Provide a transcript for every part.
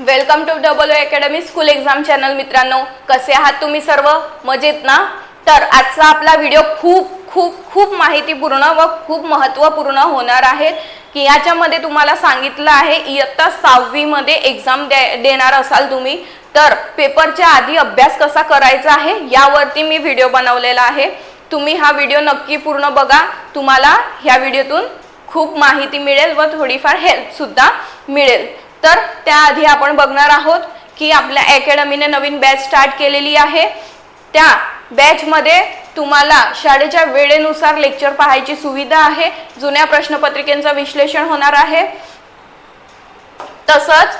Welcome to double O academy school exam channel मित्रांनो. कसे आहात तुम्ही सर्व? मजेत ना? तर आजचा आपला व्हिडिओ खूप खूप खूप माहितीपूर्ण व खूप महत्त्वपूर्ण होणार आहे. की याच्यामध्ये तुम्हाला सांगितलं आहे इयत्ता सहावीमध्ये एक्झाम दे देणार असाल तुम्ही. तर पेपरच्या आधी अभ्यास कसा करायचा आहे यावरती मी व्हिडिओ बनवलेला आहे. तुम्ही हा व्हिडिओ नक्की पूर्ण बघा. तुम्हाला ह्या व्हिडिओतून खूप माहिती मिळेल व थोडीफार हेल्पसुद्धा मिळेल. तर त्याआधी आपण बघणार आहोत की आपल्या अकॅडमीने नवीन बॅच स्टार्ट केलेली आहे. त्या बॅचमध्ये तुम्हाला शाळेच्या वेळेनुसार लेक्चर पाहायची सुविधा आहे. जुन्या प्रश्नपत्रिकेचं विश्लेषण होणार आहे. तसंच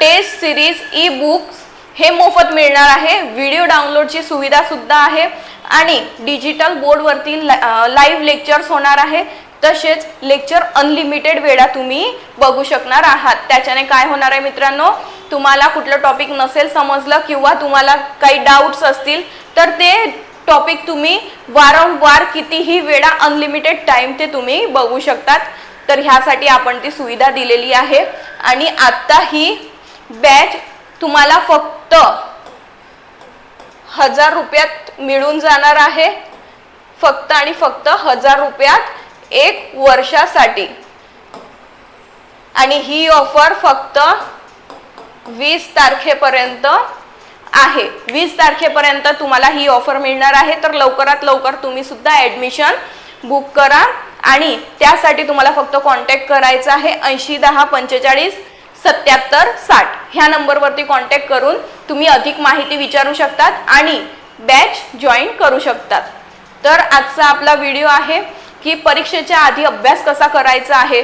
टेस्ट सिरीज ई बुक्स हे मोफत मिळणार आहे. व्हिडिओ डाउनलोडची सुविधा सुद्धा आहे. आणि डिजिटल बोर्डवरती लाईव्ह लेक्चर्स होणार आहे. तसेच लेक्चर अनलिमिटेड वेळा तुम्ही बघू शकणार आहात. त्याच्याने काय होणार आहे मित्रांनो? तुम्हाला कुठलं टॉपिक नसेल समजलं किंवा तुम्हाला काही डाऊट्स असतील तर ते टॉपिक तुम्ही वारंवार कितीही वेळा अनलिमिटेड टाईम ते तुम्ही बघू शकतात. तर ह्यासाठी आपण ती सुविधा दिलेली आहे. आणि आत्ता ही बॅच तुम्हाला फक्त हजार रुपयात मिळून जाणार आहे. फक्त आणि फक्त हजार रुपयात एक वर्षासाठी. आणि ही ऑफर फक्त वीस तारखेपर्यंत आहे. वीस तारखेपर्यंत तुम्हाला ही ऑफर मिळणार आहे तर लवकरात लवकर तुम्ही सुद्धा ॲडमिशन बुक करा. आणि त्यासाठी तुम्हाला फक्त कॉन्टॅक्ट करायचा आहे ऐंशी दहा पंचेचाळीस सत्याहत्तर साठ. ह्या नंबरवरती कॉन्टॅक्ट करून तुम्ही अधिक माहिती विचारू शकतात आणि बॅच जॉईन करू शकतात. तर आजचा आपला व्हिडिओ आहे. की परीक्षेच्या आधी अभ्यास कसा करायचा आहे?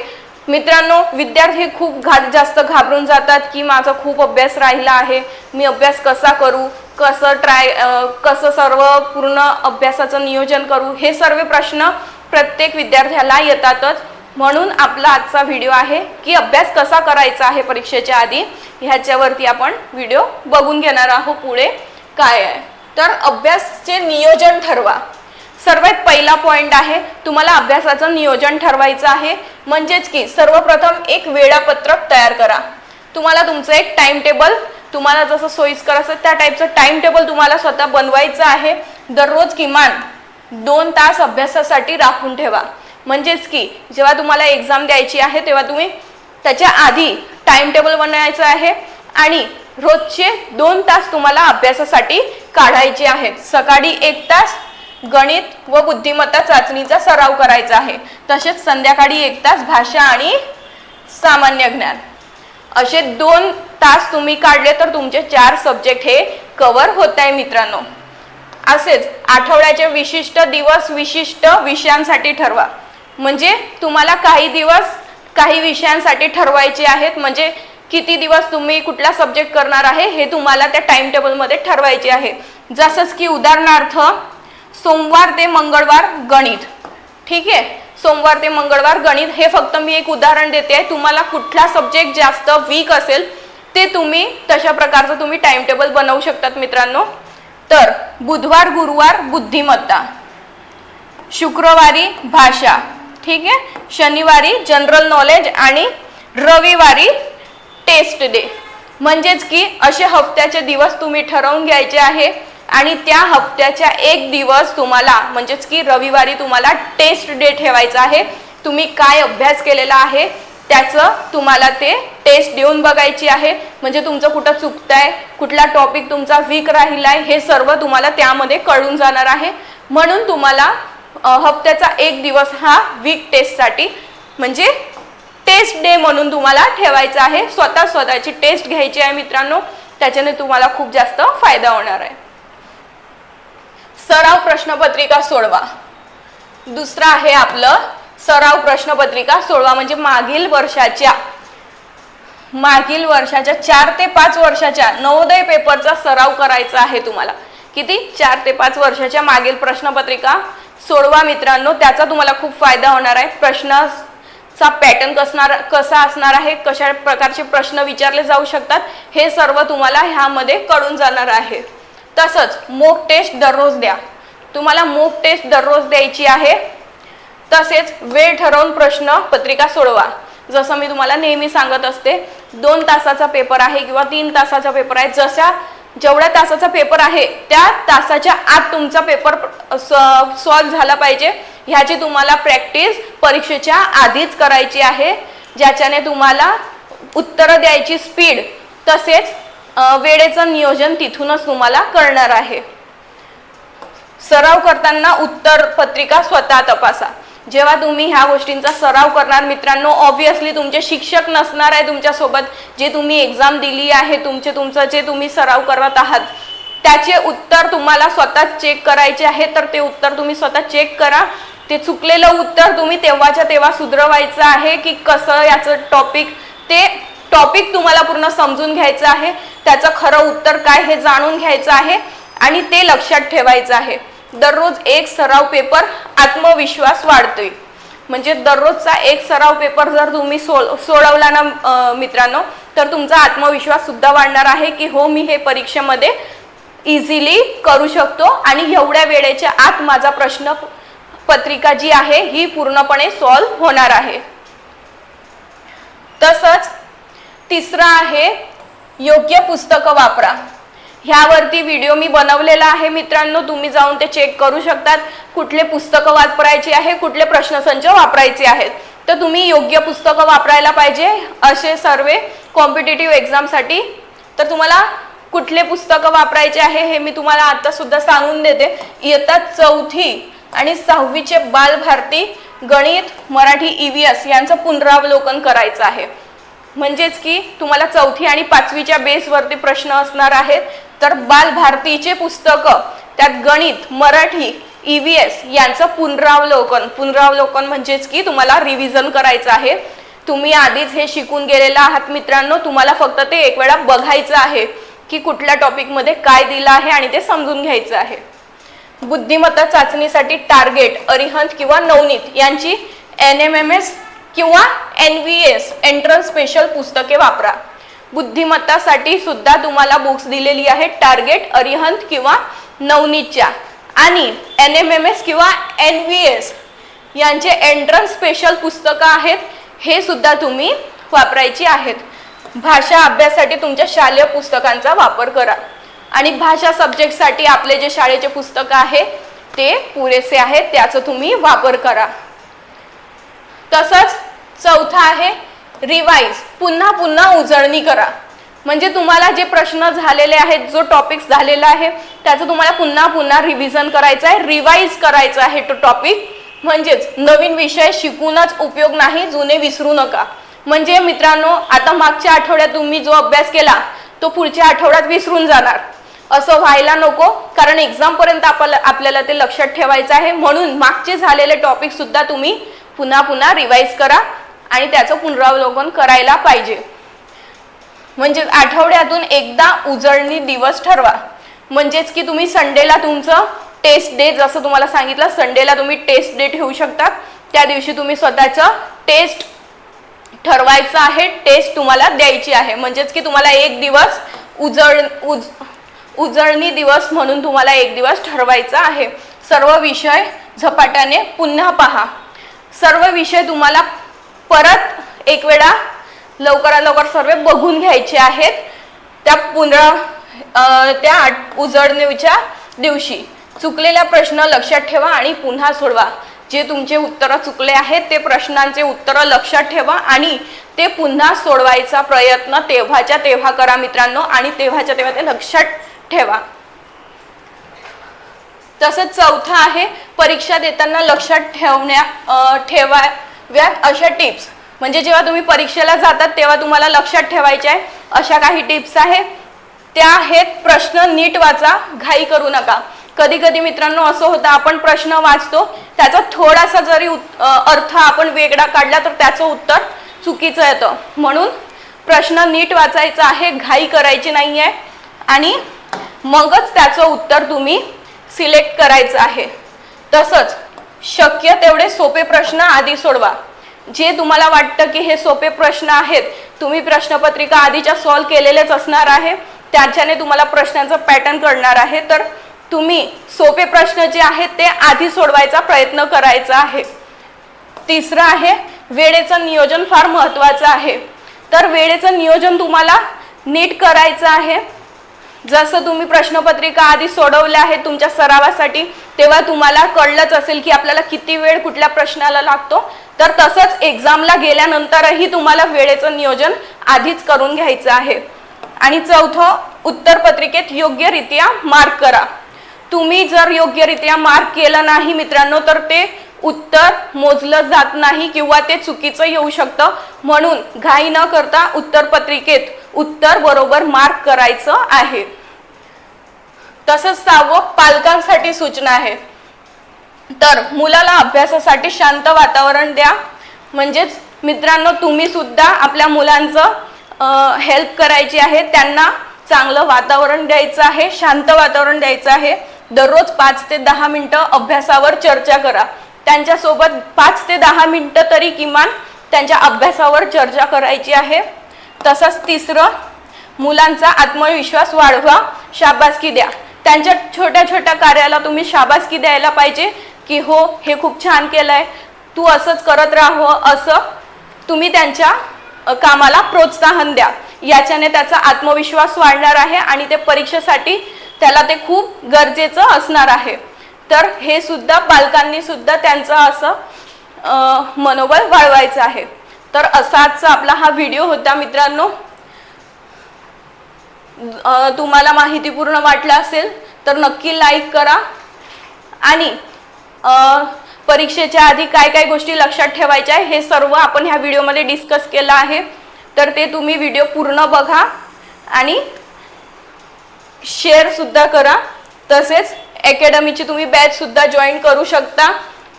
मित्रांनो विद्यार्थी खूप घा जास्त घाबरून जातात की माझा खूप अभ्यास राहिला आहे मी अभ्यास कसा करू? कसं ट्राय कसं सर्व पूर्ण अभ्यासाचं नियोजन करू? हे सर्व प्रश्न प्रत्येक विद्यार्थ्याला येतातच. म्हणून आपला आजचा व्हिडिओ आहे की अभ्यास कसा करायचा आहे परीक्षेच्या आधी? ह्याच्यावरती आपण व्हिडिओ बघून घेणार आहोत पुढे काय आहे. तर अभ्यासचे नियोजन ठरवा. सर्वात पहिला पॉइंट आहे तुम्हाला अभ्यासाचं नियोजन ठरवायचं आहे. म्हणजेच की सर्वप्रथम एक वेळापत्रक तयार करा. तुम्हाला तुमचं एक टाइम टेबल तुम्हाला जसं सोयीस्कर असेल त्या टाईपचं टाइम टेबल तुम्हाला स्वतः बनवायचं आहे. दररोज किमान दोन तास अभ्यासासाठी राखून ठेवा. म्हणजेच की जेव्हा तुम्हाला एक्झाम द्यायची आहे तेव्हा तुम्ही त्याच्या आधी टाइम टेबल बनवायचं आहे आणि रोजचे दोन तास तुम्हाला अभ्यासासाठी काढायचे आहेत सकाळी एक तास गणित व बुद्धिमत्ता चाचणीचा सराव करायचा आहे. तसेच संध्याकाळी एक तास भाषा आणि सामान्य ज्ञान. असे दोन तास तुम्ही काढले तर तुमचे चार सब्जेक्ट हे कवर होत आहे मित्रांनो. असेच आठवड्याचे विशिष्ट दिवस विशिष्ट विषयांसाठी ठरवा. म्हणजे तुम्हाला काही दिवस काही विषयांसाठी ठरवायचे आहेत. म्हणजे किती दिवस तुम्ही कुठला सब्जेक्ट करणार आहे हे तुम्हाला त्या टाइम टेबलमध्ये ठरवायचे आहे. जसंच की उदाहरणार्थ सोमवार ते मंगळवार गणित. ठीक आहे? सोमवार ते मंगळवार गणित. हे फक्त मी एक उदाहरण देते. तुम्हाला कुठला सब्जेक्ट जास्त वीक असेल ते तुम्ही तशा प्रकारचं तुम्ही टाइम टेबल बनवू शकतात मित्रांनो. तर बुधवार गुरुवार बुद्धिमत्ता. शुक्रवारी भाषा. ठीक आहे? शनिवारी जनरल नॉलेज आणि रविवारी टेस्ट डे म्हणजेच की असे हफ्त्याचे दिवस तुम्ही ठरवून घ्यायचे आहे. आणि त्या हप्त्याच्या एक दिवस तुम्हाला म्हणजेच की रविवारी तुम्हाला टेस्ट डे ठेवायचा आहे. तुम्ही काय अभ्यास केलेला आहे त्याचं तुम्हाला ते टेस्ट देऊन बघायची आहे. म्हणजे तुमचं कुठं चुकतंय कुठला टॉपिक तुमचा वीक राहिलाय हे सर्व तुम्हाला त्यामध्ये कळून जाणार आहे. म्हणून तुम्हाला हप्त्याचा एक दिवस हा वीक टेस्टसाठी म्हणजे टेस्ट डे म्हणून तुम्हाला ठेवायचा आहे. स्वतः स्वतःची टेस्ट घ्यायची आहे मित्रांनो. त्याच्याने तुम्हाला खूप जास्त फायदा होणार आहे. सराव प्रश्नपत्रिका सोडवा. दुसरं आहे आपलं सराव प्रश्नपत्रिका सोडवा म्हणजे मागील वर्षाच्या मागील वर्षाच्या चार ते पाच वर्षाच्या नवोदय पेपरचा सराव करायचा आहे तुम्हाला. किती? चार ते पाच वर्षाच्या मागील प्रश्नपत्रिका सोडवा मित्रांनो त्याचा तुम्हाला खूप फायदा होणार आहे. प्रश्नाचा पॅटर्न कसणार कसा असणार आहे कशा प्रकारचे प्रश्न विचारले जाऊ शकतात हे सर्व तुम्हाला ह्यामध्ये कळून जाणार आहे. तसंच मोक टेस्ट दररोज द्या. तुम्हाला मोक टेस्ट दररोज द्यायची आहे. तसेच वेळ ठरवून प्रश्न पत्रिका सोडवा. जसं मी तुम्हाला नेहमी सांगत असते दोन तासाचा पेपर आहे किंवा तीन तासाचा पेपर आहे जशा जेवढ्या तासाचा पेपर आहे त्या तासाच्या आत तुमचा पेपर सॉल्व झाला पाहिजे. ह्याची तुम्हाला प्रॅक्टिस परीक्षेच्या आधीच करायची आहे. ज्याच्याने तुम्हाला उत्तरं द्यायची स्पीड तसेच वेळेचं नियोजन तिथूनच तुम्हाला करणार आहे. सराव करताना उत्तर पत्रिका स्वतः तपासा. जेव्हा तुम्ही ह्या गोष्टींचा सराव करणार मित्रांनो ऑब्विसली तुमचे शिक्षक नसणार आहे तुमच्यासोबत. जे तुम्ही एक्झाम दिली आहे तुमचे तुमचं जे तुम्ही सराव करत आहात त्याचे उत्तर तुम्हाला स्वतः चेक करायचे आहे. तर ते उत्तर तुम्ही स्वतः चेक करा. ते चुकलेलं उत्तर तुम्ही तेव्हाच्या तेव्हा सुधरवायचं आहे की कसं याचं टॉपिक ते टॉपिक तुम्हाला पूर्ण समजून घ्यायचं आहे. त्याचं खरं उत्तर काय हे जाणून घ्यायचं आहे आणि ते लक्षात ठेवायचं आहे. दररोज एक सराव पेपर आत्मविश्वास वाढतोय. म्हणजे दररोजचा एक सराव पेपर जर तुम्ही सोड सोडवला ना मित्रांनो तर तुमचा आत्मविश्वास सुद्धा वाढणार आहे की हो मी हे परीक्षेमध्ये इझिली करू शकतो आणि एवढ्या वेळेच्या आत माझा प्रश्न पत्रिका जी आहे ही पूर्णपणे सॉल्व होणार आहे. तसंच तिसरं आहे योग्य पुस्तकं वापरा. ह्यावरती व्हिडिओ मी बनवलेला आहे. मित्रांनो तुम्ही जाऊन ते चेक करू शकतात. कुठले पुस्तकं वापरायची आहे कुठले प्रश्नसंच वापरायचे आहेत. तर तुम्ही योग्य पुस्तकं वापरायला पाहिजे असे सर्व कॉम्पिटेटिव्ह एक्झामसाठी तर तुम्हाला कुठले पुस्तकं वापरायचे आहे हे मी तुम्हाला आता सुद्धा सांगून देते. इयत्ता चौथी आणि सहावीचे बालभारती गणित मराठी ईव्हीएस यांचं पुनरावलोकन करायचं आहे. म्हणजेच की तुम्हाला चौथी आणि पाचवीच्या बेसवरती प्रश्न असणार आहेत. तर बालभारतीचे पुस्तकं त्यात गणित मराठी ई व्ही एस यांचं पुनरावलोकन. पुनरावलोकन म्हणजेच की तुम्हाला रिव्हिजन करायचं आहे. तुम्ही आधीच हे शिकून गेलेला आहात मित्रांनो तुम्हाला फक्त ते एक वेळा बघायचं आहे की कुठल्या टॉपिकमध्ये काय दिलं आहे आणि ते समजून घ्यायचं आहे. बुद्धिमत्ता चाचणीसाठी टार्गेट अरिहंत किंवा नवनीत यांची एन एम एम एस किंवा N V S entrance special पुस्तके वापरा. बुद्धिमत्तासाठी सुद्धा तुम्हाला बुक्स दिलेली आहेत टार्गेट अरिहंत किंवा नवनीतच्या. आणि एन एम एम एस किंवा एन व्ही एस यांचे एंट्रन्स स्पेशल पुस्तकं आहेत हे सुद्धा तुम्ही वापरायची आहेत. भाषा अभ्यासासाठी तुमच्या शालेय पुस्तकांचा वापर करा. आणि भाषा सब्जेक्टसाठी आपले जे शाळेचे पुस्तकं आहे ते पुरेसे आहेत त्याचा तुम्ही वापर करा. तसंच चौथा आहे रिवाईज पुन्हा पुन्हा उजळणी करा. म्हणजे तुम्हाला जे प्रश्न झालेले आहेत जो टॉपिक झालेला आहे त्याचं तुम्हाला पुन्हा पुन्हा रिव्हिजन करायचं आहे रिवाईज करायचं आहे तो टॉपिक म्हणजेच नवीन विषय शिकूनच उपयोग नाही जुने विसरू नका. म्हणजे मित्रांनो आता मागच्या आठवड्यात तुम्ही जो अभ्यास केला तो पुढच्या आठवड्यात विसरून जाणार. असं व्हायला नको कारण एक्झामपर्यंत आपल्याला आपल्याला ते लक्षात ठेवायचं आहे. म्हणून मागचे झालेले टॉपिक सुद्धा तुम्ही पुन्हा पुन्हा रिवाईज करा. आणि त्याचं पुनरावलोकन करायला पाहिजे. म्हणजे आठवड्यातून एकदा उजळणी दिवस ठरवा. म्हणजेच की तुम्ही संडेला तुमचं टेस्ट डे जसं तुम्हाला सांगितलं संडेला तुम्ही टेस्ट डे ठेवू शकता. त्या दिवशी तुम्ही स्वतःचं टेस्ट ठरवायचं आहे टेस्ट तुम्हाला द्यायची आहे. म्हणजेच की तुम्हाला एक दिवस उजळ उज उजळणी दिवस म्हणून तुम्हाला एक दिवस ठरवायचा आहे. सर्व विषय झपाट्याने पुन्हा पहा. सर्व विषय तुम्हाला परत एक वेळा लवकरात लवकर सर्व बघून घ्यायचे आहेत. त्या पुनरा त्या उजळणीच्या दिवशी चुकलेला प्रश्न लक्षात ठेवा आणि पुन्हा सोडवा. जे तुमचे उत्तरं चुकले आहेत ते प्रश्नांचे उत्तरं लक्षात ठेवा आणि ते पुन्हा सोडवायचा प्रयत्न तेव्हाच्या तेव्हा करा मित्रांनो आणि तेव्हाच्या तेव्हा ते लक्षात ठेवा. तसंच चौथा आहे परीक्षा देताना लक्षात ठेवण्या ठेवा व्यात अशा टिप्स म्हणजे जेव्हा तुम्ही परीक्षेला जातात तेव्हा तुम्हाला लक्षात ठेवायच्या आहे अशा काही टिप्स आहेत त्या आहेत प्रश्न नीट वाचा घाई करू नका. कधी कधी मित्रांनो असं होतं आपण प्रश्न वाचतो त्याचा थोडासा जरी अर्थ आपण वेगळा काढला तर त्याचं उत्तर चुकीचं येतं. म्हणून प्रश्न नीट वाचायचा आहे घाई करायची नाही आहे आणि मगच त्याचं उत्तर तुम्ही सिलेक्ट करायचं आहे. तसंच शक्य तेवढे सोपे प्रश्न आधी सोडवा. जे तुम्हाला वाटतं की हे सोपे प्रश्न आहेत तुम्ही प्रश्नपत्रिका आधीच्या सॉल्व केलेलेच असणार आहे. त्याच्याने तुम्हाला प्रश्नांचं पॅटर्न कळणार आहे. तर तुम्ही सोपे प्रश्न जे आहेत ते आधी सोडवायचा प्रयत्न करायचा आहे. तिसरं आहे वेळेचं नियोजन फार महत्त्वाचं आहे. तर वेळेचं नियोजन तुम्हाला नीट करायचं आहे. जसं तुम्ही प्रश्नपत्रिका आधी सोडवल्या आहेत तुमच्या सरावासाठी तेव्हा तुम्हाला कळलंच असेल की आपल्याला किती वेळ कुठल्या प्रश्नाला लागतो. तर तसंच एक्झामला गेल्यानंतरही तुम्हाला वेळेचं नियोजन आधीच करून घ्यायचं आहे. आणि चौथं उत्तरपत्रिकेत योग्यरित्या मार्क करा. तुम्ही जर योग्यरित्या मार्क केलं नाही मित्रांनो तर ते उत्तर मोजलं जात नाही किंवा ते चुकीचं येऊ शकतं. म्हणून घाई न करता उत्तरपत्रिकेत उत्तर बरोबर मार्क करायचं आहे. तसंच सहावं पालकांसाठी सूचना आहे. तर मुलाला अभ्यासासाठी शांत वातावरण द्या. म्हणजेच मित्रांनो तुम्ही सुद्धा आपल्या मुलांचं हेल्प करायची आहे. त्यांना चांगलं वातावरण द्यायचं आहे शांत वातावरण द्यायचं आहे. दररोज पाच ते दहा मिनटं अभ्यासावर चर्चा करा. त्यांच्यासोबत पाच ते दहा मिनटं तरी किमान त्यांच्या अभ्यासावर चर्चा करायची आहे. तसंच तिसरं मुलांचा आत्मविश्वास वाढवा शाबासकी द्या. त्यांच्या छोट्या छोट्या कार्याला तुम्ही शाबासकी द्यायला पाहिजे की हो हे खूप छान केलंय तू असंच करत राहो हो, असं तुम्ही त्यांच्या कामाला प्रोत्साहन द्या. याच्याने त्याचा आत्मविश्वास वाढणार आहे आणि ते परीक्षेसाठी त्याला ते खूप गरजेचं असणार आहे. तर हे सुद्धा पालकांनी सुद्धा त्यांचं असं मनोबल वाढवायचं आहे. तर असाच आपला हा व्हिडिओ होता मित्रांनो. तुम्हाला माहितीपूर्ण वाटलं असेल तर नक्की लाईक करा. आणि परीक्षेच्या आधी काय काय गोष्टी लक्षात ठेवायच्या आहे हे सर्व आपण ह्या व्हिडिओमध्ये डिस्कस केलं आहे. तर ते तुम्ही व्हिडिओ पूर्ण बघा आणि शेअरसुद्धा करा. तसेच अकॅडमीची तुम्ही बॅचसुद्धा जॉईन करू शकता.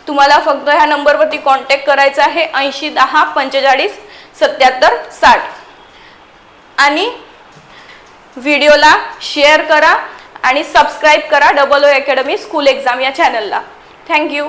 तुम्हाला फक्त ह्या नंबरवरती कॉन्टॅक्ट करायचा आहे ऐंशी दहा पंचेचाळीस सत्याहत्तर साठ. आणि व्हिडिओला शेअर करा आणि सबस्क्राईब करा double O academy school exam या चॅनलला थँक्यू